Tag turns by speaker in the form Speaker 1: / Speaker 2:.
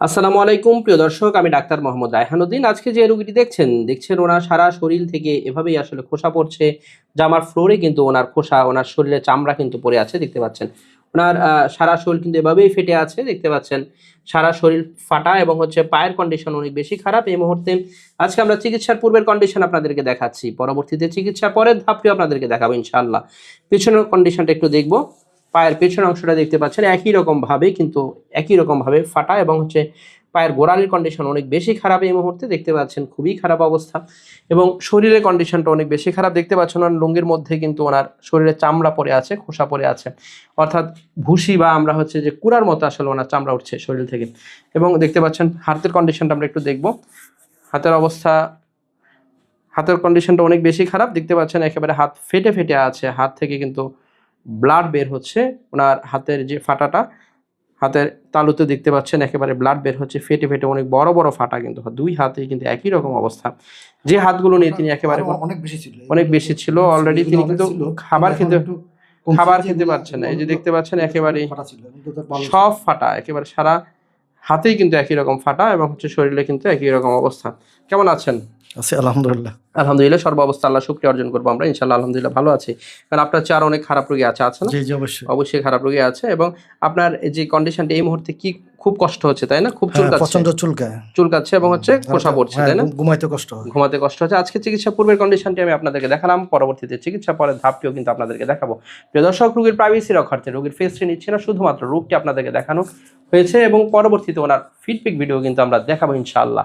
Speaker 1: আসসালামু আলাইকুম, প্রিয় দর্শক, আমি ডাক্তার মোহাম্মদ রায়হানুদ্দিন। আজকে যে রোগীটি দেখছেন দেখছেন ওনার সারা শরীর থেকে এভাবেই আসলে খোসা পড়ছে। জামার ফ্লোরে কিন্তু ওনার খোসা, ওনার শরীরে চামড়া কিন্তু পড়ে আছে, দেখতে পাচ্ছেন। ওনার সারা শরীর কিন্তু এভাবেই ফেটে আছে, দেখতে পাচ্ছেন। সারা শরীর ফাটা এবং হচ্ছে পায়ের কন্ডিশন অনেক বেশি খারাপ এই মুহূর্তে। আজকে আমরা চিকিৎসার পূর্বের কন্ডিশন আপনাদেরকে দেখাচ্ছি। পরবর্তীতে চিকিৎসা পরের ধাপটিও আপনাদেরকে দেখাবো, ইনশাআল্লাহ। পিছনের কন্ডিশনটা একটু দেখব। পায়ের পেছনের অংশটা দেখতে পাচ্ছেন, একই রকম ভাবে কিন্তু একই রকম ভাবে ফাটা এবং হচ্ছে পায়ের গোড়ালির কন্ডিশন অনেক বেশি খারাপ এই মুহূর্তে দেখতে পাচ্ছেন, খুবই খারাপ অবস্থা এবং শরীরের কন্ডিশনটা অনেক বেশি খারাপ দেখতে পাচ্ছেন, ওনার লুঙ্গির মধ্যে কিন্তু ওনার শরীরে চামড়া পড়ে আছে, খোসা পড়ে আছে, অর্থাৎ ভুসি বা আমরা হচ্ছে যে কুড়ার মতো আসলে ওনার চামড়া উঠছে শরীর থেকে এবং দেখতে পাচ্ছেন হাতের কন্ডিশনটা আমরা একটু দেখব, হাতের অবস্থা, হাতের কন্ডিশনটা অনেক বেশি খারাপ, দেখতে পাচ্ছেন একেবারে হাত ফেটে ফেটে আছে, হাত থেকে কিন্তু ব্লাড বের হচ্ছে ওনার হাতের যে ফাটাটা হাতের তালুতে দেখতে পাচ্ছেন একেবারে ব্লাড বের হচ্ছে ফেটে ফেটে অনেক বড় বড় ফাটা কিন্তু দুই হাতে কিন্তু একই রকম অবস্থা। যে হাতগুলো নিয়ে তিনি একেবারে
Speaker 2: অনেক বেশি ছিল।
Speaker 1: অনেক বেশি ছিল অলরেডি তিনি কিন্তু খাবার খেতে খাবার খেতে পারছেন না এই যে দেখতে পাচ্ছেন একেবারে সব ফাটা একেবারে সারা হাতেই কিন্তু একই রকম ফাটা এবং হচ্ছে শরীরে কিন্তু একই রকম অবস্থা। কেমন আছেন?
Speaker 2: আছে আলহামদুলিল্লাহ।
Speaker 1: আলহামদুলিল্লাহ সর্ব অবস্থা আল্লাহ শুক্রিয়া অর্জন করব আমরা ইনশাল্লাহ আলহামদুলিল্লাহ ভালো আছি। কারণ আপনার চেয়ে আরও অনেক খারাপ রোগী আছে আছে না?
Speaker 2: জি জি অবশ্যই।
Speaker 1: অবশ্যই খারাপ রোগী আছে এবং আপনার এই যে কন্ডিশনটা এই মুহূর্তে কি খুব কষ্ট হচ্ছে তাই না? খুব
Speaker 2: হ্যাঁ,
Speaker 1: চুলকাচ্ছে।
Speaker 2: প্রচণ্ড চুলকায়।
Speaker 1: চুলকাচ্ছে এবং হচ্ছে খোসা পড়ছে
Speaker 2: হ্যাঁ,
Speaker 1: তাই না?
Speaker 2: ঘুমাইতে কষ্ট হয়।
Speaker 1: ঘুমাতে কষ্ট হচ্ছে। আজকে চিকিৎসা পূর্বের কন্ডিশনটি আমি আপনাদেরকে দেখালাম পরবর্তীতে চিকিৎসা পরের ধাপটিও কিন্তু আপনাদেরকে দেখাবো। প্রিয় দর্শক রোগীর প্রাইভেসি রক্ষার্থে রোগীর ফেসটি নিচ্ছে না শুধুমাত্র রোগটি আপনাদেরকে দেখানো হয়েছে এবং পরবর্তীতে ওনার ফিডব্যাক ভিডিও কিন্তু আমরা দেখাবো ইনশাআল্লাহ।